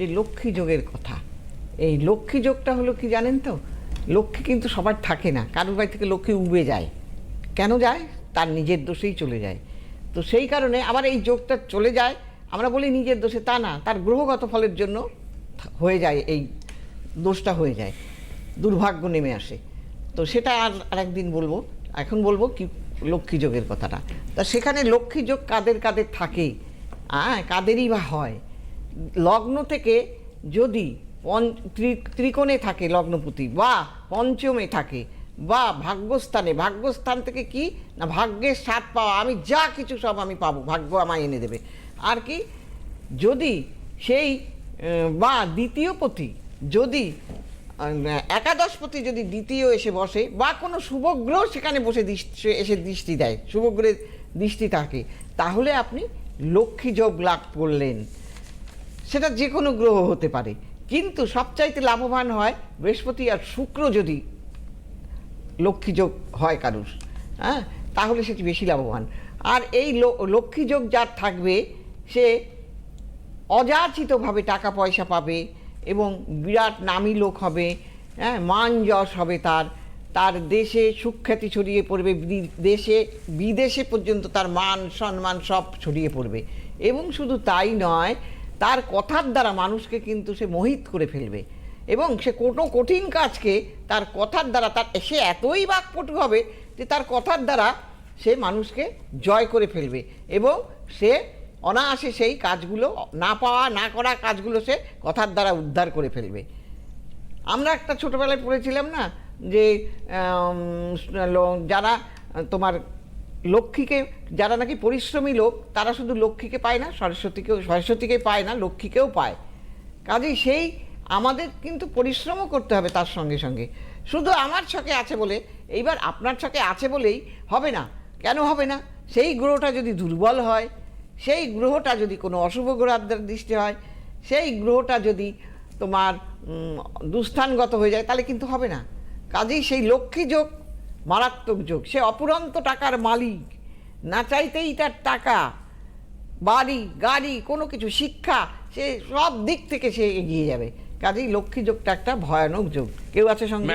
যে লক্ষ্মী যোগের কথা। এই লক্ষ্মী যোগটা হলো কি জানেন তো? লক্ষ্মী কিন্তু সবার থাকে না। কারোর বাড়ি থেকে লক্ষ্মী উবে যায়। কেন যায়? তার নিজের দোষেই চলে যায়। তো সেই কারণে আবার এই যোগটা চলে যায়। আমরা বলি নিজের দোষে তা না, তার গ্রহগত ফলের জন্য হয়ে যায়, এই দোষটা হয়ে যায়। দুর্ভাগ্য নেমে আসে। তো সেটা আর আরেকদিন বলব। এখন বলব কি লক্ষ্মী যোগের কথাটা। তা সেখানে লক্ষ্মী যোগ কাদের কাদের থাকে? হ্যাঁ কাদেরই বা হয়? লগ্ন থেকে যদি পঞ্চ, ত্রি- ত্রিকোণে থাকে লগ্নপতি, বা পঞ্চমে থাকে, বা ভাগ্যস্থানে, ভাগ্যস্থান থেকে কি? না, ভাগ্যের স্বাদ পাওয়া, আমি যা কিছু সব আমি পাবো, ভাগ্য আমায় এনে দেবে। আর কি? যদি সেই বা দ্বিতীয় পতি যদি একাদশপতি যদি দ্বিতীয় এসে বসে, বা কোনো শুভগ্রহ সেখানে বসে দৃষ্টি, এসে দৃষ্টি দেয়, শুভগ্রহের দৃষ্টি থাকে, তাহলে আপনি লক্ষ্মী যোগ লাভ করলেন। সেটা যে কোনো গ্রহ হতে পারে। কিন্তু সবচাইতে লাভবান হয় বৃহস্পতি আর শুক্র যদি লক্ষ্মীযোগ হয় কারুর হ্যাঁ? তাহলে সেটি বেশি লাভবান। আর এই লক্ষ্মীযোগ যার থাকবে, সে অযাচিতভাবে টাকা পয়সা পাবে এবং বিরাট নামী লোক হবে হ্যাঁ? মান যশ হবে তার। তার দেশে সুখ্যাতি ছড়িয়ে পড়বে দেশে, বিদেশে পর্যন্ত তার মান, সম্মান সব ছড়িয়ে পড়বে। এবং শুধু তাই নয় তার কথার দ্বারা মানুষকে কিন্তু সে মোহিত করে ফেলবে। এবং সে কোনো কঠিন কাজকে তার কথার দ্বারা তার সে এতই বাকপটু হবে যে তার কথার দ্বারা সে মানুষকে জয় করে ফেলবে। এবং সে অনায়াসে সেই কাজগুলো, না পাওয়া, না করা কাজগুলো সে কথার দ্বারা উদ্ধার করে ফেলবে। আমরা একটা ছোটোবেলায় পড়েছিলাম না যে যারা তোমার লক্ষ্মীকে, যারা নাকি পরিশ্রমী লোক, তারা শুধু লক্ষ্মীকে পায় না, সরস্বতীকেও, সরস্বতীকে পায় না, লক্ষ্মীকেও পায়। কাজেই সেই আমাদের কিন্তু পরিশ্রমও করতে হবে তার সঙ্গে সঙ্গে। শুধু আমার ছকে আছে বলে, এইবার আপনার ছকে আছে বলেই হবে না। কেন হবে না? সেই গ্রহটা যদি দুর্বল হয়, সেই গ্রহটা যদি কোনো অশুভ গ্রহের দৃষ্টি হয়, সেই গ্রহটা যদি তোমার দুস্থানগত হয়ে যায়, তাহলে কিন্তু হবে না। কাজেই সেই লক্ষ্মী যোগ মারাত্মক যোগ। সে অপুরন্ত টাকার মালিক। না চাইতেই তার টাকা, বাড়ি, গাড়ি, কোনো কিছু, শিক্ষা, সে সব দিক থেকে সে এগিয়ে যাবে। কাজেই লক্ষ্মী যোগটা একটা ভয়ানক যোগ। কেউ আছে সঙ্গে?